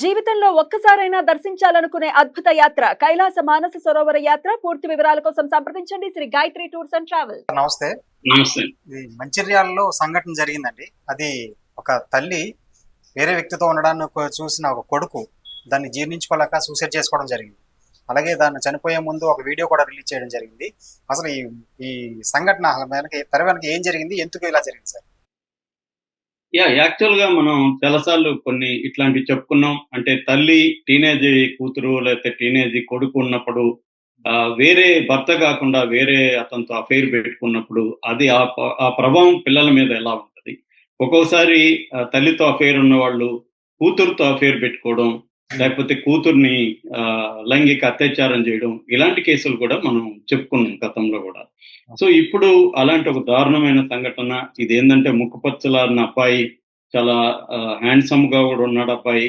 జీవితంలో ఒక్కసారైనా దర్శించాలనుకునే అద్భుత యాత్ర కైలాస మానస సరోవర యాత్ర. పూర్తి వివరాల కోసం సంప్రదించండి. Shri Gayatri tours and travel. నమస్తే. మంచిర్యాలలో సంఘటన జరిగిందండి. అది ఒక తల్లి వేరే వ్యక్తితో ఉండడాన్ని చూసిన ఒక కొడుకు దాన్ని జీర్ణించుకోలేక సూసైడ్ చేసుకోవడం జరిగింది. అలాగే దాన్ని చనిపోయే ముందు ఒక వీడియో కూడా రిలీజ్ చేయడం జరిగింది. అసలు ఈ ఈ సంఘటన వెనక తెర వెనక ఏం జరిగింది? ఎందుకు ఇలా జరిగింది సార్? యా యాక్చువల్గా మనం చాలాసార్లు కొన్ని ఇట్లాంటివి చెప్పుకున్నాం. అంటే తల్లి టీనేజ్ కూతురు లేకపోతే టీనేజ్ కొడుకు ఉన్నప్పుడు ఆ, వేరే భర్త కాకుండా వేరే అతనితో అఫైర్ పెట్టుకున్నప్పుడు అది ఆ ఆ ప్రభావం పిల్లల మీద ఎలా ఉంటది? ఒక్కోసారి తల్లితో అఫైర్ ఉన్న వాళ్ళు కూతురుతో అఫైర్ పెట్టుకోవడం లేకపోతే కూతుర్ని ఆ, లైంగిక అత్యాచారం చేయడం ఇలాంటి కేసులు కూడా మనం చెప్పుకున్నాం గతంలో కూడా. సో ఇప్పుడు అలాంటి ఒక దారుణమైన సంఘటన ఇది ఏంటంటే ముక్కుపచ్చలారిన అబ్బాయి చాలా హ్యాండ్సమ్గా కూడా ఉన్నాడు అబ్బాయి.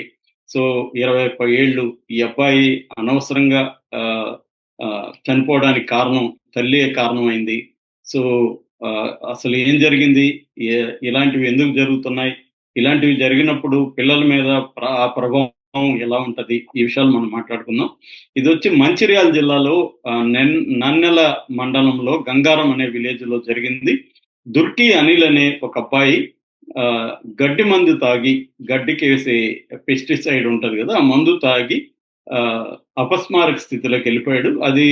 సో ఇరవై ఒక్క ఏళ్ళు ఈ అబ్బాయి అనవసరంగా ఆ, చనిపోవడానికి కారణం తల్లియే కారణమైంది సో ఆ, అసలు ఏం జరిగింది? ఇలాంటివి ఎందుకు జరుగుతున్నాయి? ఇలాంటివి జరిగినప్పుడు పిల్లల మీద ప్ర- ఆ ప్రభావం ఎలా ఉంటది? ఈ విషయాలు మనం మాట్లాడుకుందాం. ఇది వచ్చి మంచిర్యాల జిల్లాలో నన్నెల మండలంలో గంగారం అనే విలేజ్లో జరిగింది. దుర్కి అనిల్ అనే ఒక అబ్బాయి ఆ, గడ్డి మందు తాగి గడ్డికి వేసే పెస్టిసైడ్ ఉంటది కదా ఆ మందు తాగి ఆ, అపస్మారక స్థితిలోకి వెళ్ళిపోయాడు. అది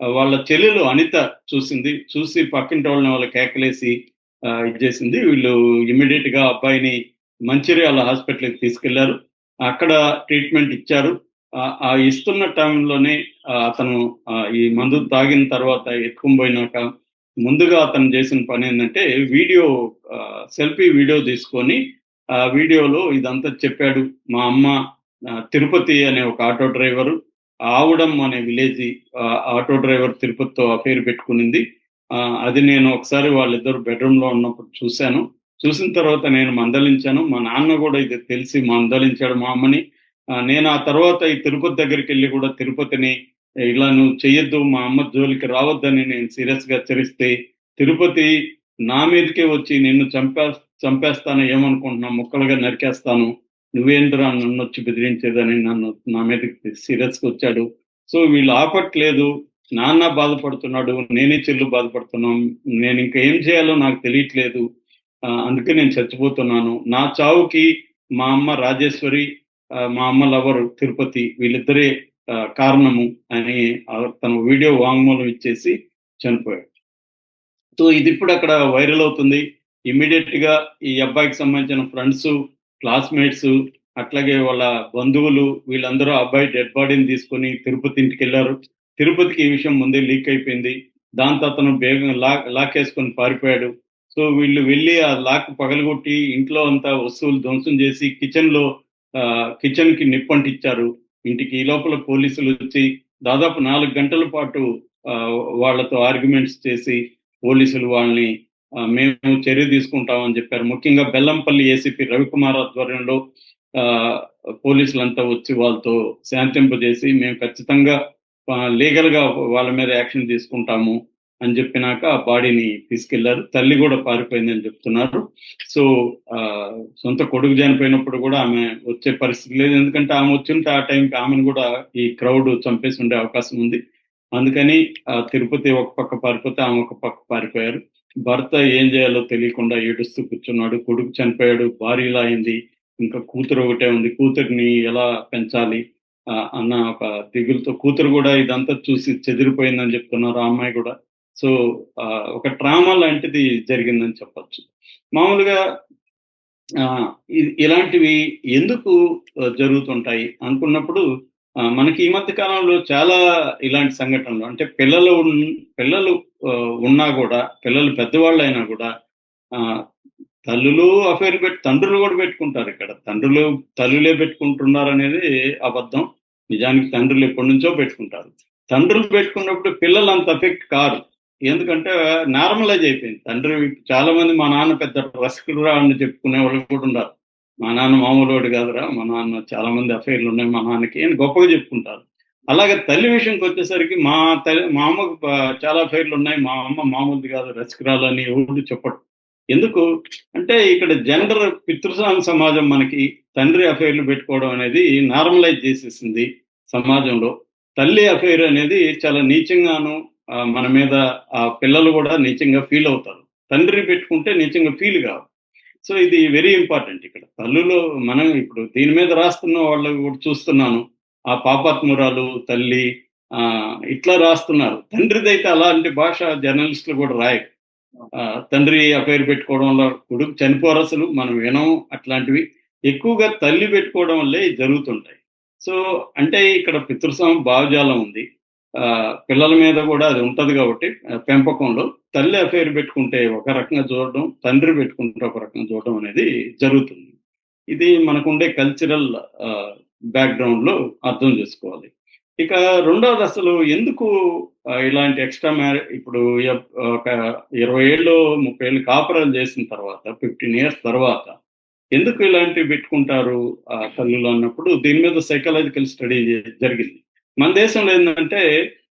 వాళ్ళ చెల్లెలు అనిత చూసింది చూసి పక్కింటి వాళ్ళని వాళ్ళ కేకలేసి ఇచ్చేసింది ఇది చేసింది. వీళ్ళు ఇమ్మీడియట్గా అబ్బాయిని మంచిర్యాల హాస్పిటల్కి తీసుకెళ్ళారు. అక్కడ ట్రీట్మెంట్ ఇచ్చారు. ఆ- ఇస్తున్న టైంలోనే అతను ఈ మందు తాగిన తర్వాత ఎత్తుకుని పోయినాక ముందుగా అతను చేసిన పని ఏంటంటే వీడియో సెల్ఫీ వీడియో తీసుకొని ఆ వీడియోలో ఇదంతా చెప్పాడు మా అమ్మ తిరుపతి అనే ఒక ఆటో డ్రైవరు. ఆవుడం అనే విలేజ్ ఆటో డ్రైవర్ తిరుపతితో అఫేర్ పెట్టుకునింది. ఆ, అది నేను ఒకసారి వాళ్ళిద్దరు బెడ్రూమ్లో ఉన్నప్పుడు చూశాను. చూసిన తర్వాత నేను మందలించాను. మా నాన్న కూడా ఇది తెలిసి మందలించాడు మా అమ్మని. నేను ఆ తర్వాత ఈ తిరుపతి దగ్గరికి వెళ్ళి కూడా తిరుపతిని ఇలా నువ్వు చెయ్యొద్దు మా అమ్మ జోలికి రావద్దని నేను సీరియస్గా హెచ్చరిస్తే తిరుపతి నా మీదకే వచ్చి నిన్ను చంపే చంపేస్తాను ఏమనుకుంటున్నా ముక్కలుగా నరికేస్తాను. నువ్వేంద్రా నన్ను వచ్చి బెదిరించేదని నన్ను నా మీదకి సీరియస్గా వచ్చాడు. సో వీళ్ళు ఆపట్లేదు. నాన్న బాధపడుతున్నాడు నేనే చెల్లు బాధపడుతున్నాం. నేను ఇంకా ఏం చేయాలో నాకు తెలియట్లేదు. అందుకే నేను చచ్చిపోతున్నాను. నా చావుకి మా అమ్మ రాజేశ్వరి మా అమ్మ లవర్ తిరుపతి వీళ్ళిద్దరే కారణము అని తన వీడియో వాంగ్మూలం ఇచ్చేసి చనిపోయాడు. సో ఇది ఇప్పుడు అక్కడ వైరల్ అవుతుంది. ఇమ్మీడియట్గా ఈ అబ్బాయికి సంబంధించిన ఫ్రెండ్స్ క్లాస్మేట్స్ అట్లాగే వాళ్ళ బంధువులు వీళ్ళందరూ ఆ అబ్బాయి డెడ్ బాడీని తీసుకొని తిరుపతి ఇంటికి వెళ్ళారు. తిరుపతికి ఈ విషయం ముందే లీక్ అయిపోయింది. దాంతో అతను బేగం లా లాకేసుకొని పారిపోయాడు. సో వీళ్ళు వెళ్ళి ఆ లాక్ పగలగొట్టి ఇంట్లో అంతా వస్తువులు ధ్వంసం చేసి కిచెన్లో కిచెన్కి నిప్పంటిచ్చారు ఇంటికి ఈ లోపల పోలీసులు వచ్చి దాదాపు నాలుగు గంటల పాటు ఆ, వాళ్ళతో ఆర్గ్యుమెంట్స్ చేసి పోలీసులు వాళ్ళని మేము చర్య తీసుకుంటామని చెప్పారు. ముఖ్యంగా బెల్లంపల్లి ఏసీపీ రవికుమార్ ఆధ్వర్యంలో ఆ, పోలీసులంతా వచ్చి వాళ్ళతో శాంతింపజేసి మేము ఖచ్చితంగా లీగల్గా వాళ్ళ మీద యాక్షన్ తీసుకుంటాము. అని చెప్పినాక ఆ బాడీని తీసుకెళ్ళారు. తల్లి కూడా పారిపోయిందని చెప్తున్నారు. సో ఆ, సొంత కొడుకు చనిపోయినప్పుడు కూడా ఆమె వచ్చే పరిస్థితి లేదు. ఎందుకంటే ఆమె వచ్చింటే ఆ టైంకి ఆమెను కూడా ఈ క్రౌడ్ చంపేసి ఉండే అవకాశం ఉంది. అందుకని ఆ, తిరుపతి ఒక పక్క పారిపోతే ఆమె ఒక పక్క పారిపోయారు. భర్త ఏం చేయాలో తెలియకుండా ఏడుస్తూ కూర్చున్నాడు. కొడుకు చనిపోయాడు. భార్య ఇలా అయింది. ఇంకా కూతురు ఒకటే ఉంది. కూతురిని ఎలా పెంచాలి? అన్న ఒక దిగులతో కూతురు కూడా ఇదంతా చూసి చెదిరిపోయిందని చెప్తున్నారు ఆ అమ్మాయి కూడా. సో ఆ, ఒక ట్రామా లాంటిది జరిగిందని చెప్పొచ్చు. మామూలుగా ఆ, ఇలాంటివి ఎందుకు జరుగుతుంటాయి అనుకున్నప్పుడు ఆ, మనకి ఈ మధ్య కాలంలో చాలా ఇలాంటి సంఘటనలు అంటే పిల్లలు పిల్లలు ఉన్నా కూడా పిల్లలు పెద్దవాళ్ళు అయినా కూడా ఆ, తల్లులు అఫేర్ పెట్టి తండ్రులు కూడా పెట్టుకుంటారు ఇక్కడ. తండ్రులు తల్లులే పెట్టుకుంటున్నారు అనేది అబద్ధం. నిజానికి తండ్రులు ఎప్పటి నుంచో పెట్టుకుంటారు. తండ్రులు పెట్టుకున్నప్పుడు పిల్లలు అంత ఎఫెక్ట్ కారు. ఎందుకంటే నార్మలైజ్ అయిపోయింది. తండ్రి చాలా మంది మా నాన్న పెద్ద రసికుడురా అని చెప్పుకునే వాళ్ళు కూడా ఉన్నారు. మా నాన్న మామూలు వాడు కాదురా మా నాన్న చాలా మంది అఫైర్లు ఉన్నాయి మా నాన్నకి అని గొప్పగా చెప్పుకుంటారు. అలాగే తల్లి విషయంకి వచ్చేసరికి మా తల్లి మా అమ్మకు చాలా అఫైర్లు ఉన్నాయి. మా అమ్మ మామూలుది కాదు రసికురాలు అని ఎవరు చెప్పడు ఎందుకు? అంటే ఇక్కడ జెండర్ పితృస్వామి సమాజం మనకి తండ్రి అఫైర్లు పెట్టుకోవడం అనేది నార్మలైజ్ చేసేసింది సమాజంలో. తల్లి అఫైర్ అనేది చాలా నీచంగాను మన మీద ఆ పిల్లలు కూడా నీచంగా ఫీల్ అవుతారు. తండ్రి పెట్టుకుంటే నీచంగా ఫీల్ కావు. సో ఇది వెరీ ఇంపార్టెంట్ ఇక్కడ. తల్లులు మనం ఇప్పుడు దీని మీద రాస్తున్న వాళ్ళు కూడా చూస్తున్నాను. ఆ పాపాత్మురాలు తల్లి ఆ ఇట్లా రాస్తున్నారు. తండ్రిదైతే అలాంటి భాష జర్నలిస్టులు కూడా రాయరు. తండ్రి అఫైర్ పెట్టుకోవడం వల్ల కొడుకు చనిపోరు అసలు. మనం వినం అట్లాంటివి. ఎక్కువగా తల్లి పెట్టుకోవడం వల్లే జరుగుతుంటాయి. సో అంటే ఇక్కడ పితృస్వామి భావజాలం ఉంది. పిల్లల మీద కూడా అది ఉంటది కాబట్టి పెంపకంలో తల్లి అఫైర్ పెట్టుకుంటే ఒక రకంగా చూడడం తండ్రి పెట్టుకుంటే ఒక రకంగా చూడడం అనేది జరుగుతుంది. ఇది మనకుండే కల్చరల్ బ్యాక్గ్రౌండ్లో అర్థం చేసుకోవాలి. ఇక రెండవది అసలు ఎందుకు ఇలాంటి ఎక్స్ట్రా మ్యారే ఇప్పుడు ఒక ఇరవై ఏళ్ళు ముప్పై ఏళ్ళు కాపురాలు చేసిన తర్వాత ఫిఫ్టీన్ ఇయర్స్ తర్వాత ఎందుకు ఇలాంటివి పెట్టుకుంటారు ఆ తల్లులు అన్నప్పుడు? దీని మీద సైకలాజికల్ స్టడీ జరిగింది. మన దేశంలో ఏంటంటే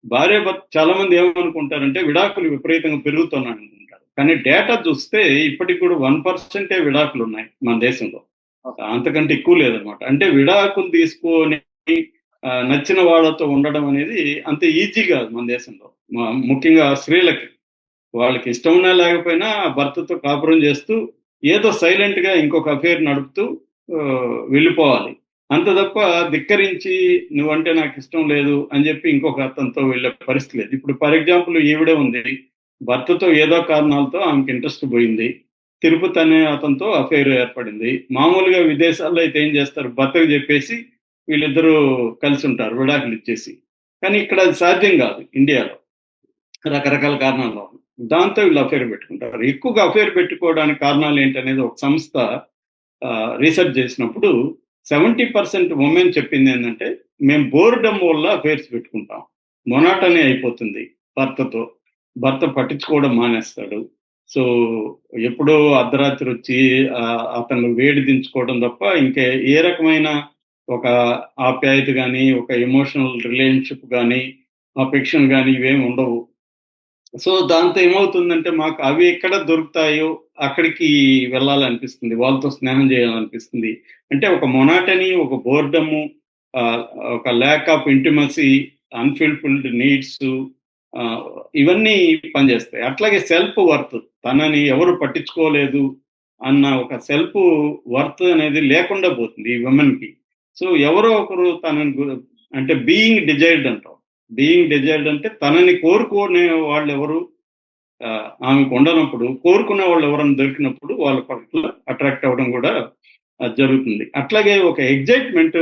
భార్య భర్త చాలా మంది ఏమనుకుంటారంటే విడాకులు విపరీతంగా పెరుగుతున్నాయి అనుకుంటారు. కానీ డేటా చూస్తే ఇప్పటికి కూడా వన్ పర్సెంటే విడాకులు ఉన్నాయి మన దేశంలో. అంతకంటే ఎక్కువ లేదనమాట. అంటే విడాకులు తీసుకొని నచ్చిన వాళ్ళతో ఉండడం అనేది అంత ఈజీ కాదు మన దేశంలో. ముఖ్యంగా స్త్రీలకి. వాళ్ళకి ఇష్టం ఉన్నా లేకపోయినా భర్తతో కాపురం చేస్తూ ఏదో సైలెంట్గా ఇంకొక అఫేర్ నడుపుతూ వెళ్ళిపోవాలి. అంత తప్ప ధిక్కరించి నువ్వంటే నాకు ఇష్టం లేదు అని చెప్పి ఇంకొక అతనితో వెళ్ళే పరిస్థితి లేదు. ఇప్పుడు ఫర్ ఎగ్జాంపుల్ ఈవిడే ఉంది. భర్తతో ఏదో కారణాలతో ఆమెకి ఇంట్రెస్ట్ పోయింది. తిరుపతి అనే అతనితో అఫైర్ ఏర్పడింది. మామూలుగా విదేశాల్లో అయితే ఏం చేస్తారు? భర్తకు చెప్పేసి వీళ్ళిద్దరూ కలిసి ఉంటారు విడాకులు ఇచ్చేసి. కానీ ఇక్కడ అది సాధ్యం కాదు ఇండియాలో. రకరకాల కారణాల వల్ల దాంతో వీళ్ళు అఫేర్ పెట్టుకుంటారు. ఎక్కువగా అఫేర్ పెట్టుకోవడానికి కారణాలు ఏంటనేది ఒక సంస్థ రీసెర్చ్ చేసినప్పుడు సెవెంటీ పర్సెంట్ ఉమెన్ చెప్పింది ఏంటంటే మేము బోర్డమ్ వల్ల అఫేర్స్ పెట్టుకుంటాం. మొనాటనే అయిపోతుంది భర్తతో. భర్త పట్టించుకోవడం మానేస్తాడు. సో ఎప్పుడో అర్ధరాత్రి వచ్చి అతను వేడి దించుకోవడం తప్ప ఇంకా ఏ రకమైన ఒక ఆప్యాయత కానీ ఒక ఎమోషనల్ రిలేషన్షిప్ కానీ అఫెక్షన్ కానీ ఇవేమి ఉండవు. సో దాంతో ఏమవుతుందంటే మాకు అవి ఎక్కడ దొరుకుతాయో అక్కడికి వెళ్ళాలనిపిస్తుంది. వాళ్ళతో స్నేహం చేయాలనిపిస్తుంది. అంటే ఒక మొనాటని ఒక బోర్డము ఒక lack of intimacy unfulfilled needs ఇవన్నీ పనిచేస్తాయి. అట్లాగే సెల్ఫ్ వర్త్ తనని ఎవరు పట్టించుకోలేదు అన్న ఒక సెల్ఫ్ వర్త్ అనేది లేకుండా పోతుంది ఈ ఉమెన్కి కి. సో ఎవరో ఒకరు తనని అంటే బీయింగ్ డిజైర్డ్ అంటాం. బీయింగ్ డిజైర్డ్ అంటే తనని కోరుకునే వాళ్ళు ఎవరు ఆ, ఆమెకు ఉండనప్పుడు కోరుకునే వాళ్ళు ఎవరైనా దొరికినప్పుడు వాళ్ళ పట్ల అట్రాక్ట్ అవ్వడం కూడా జరుగుతుంది. అట్లాగే ఒక ఎగ్జైట్మెంట్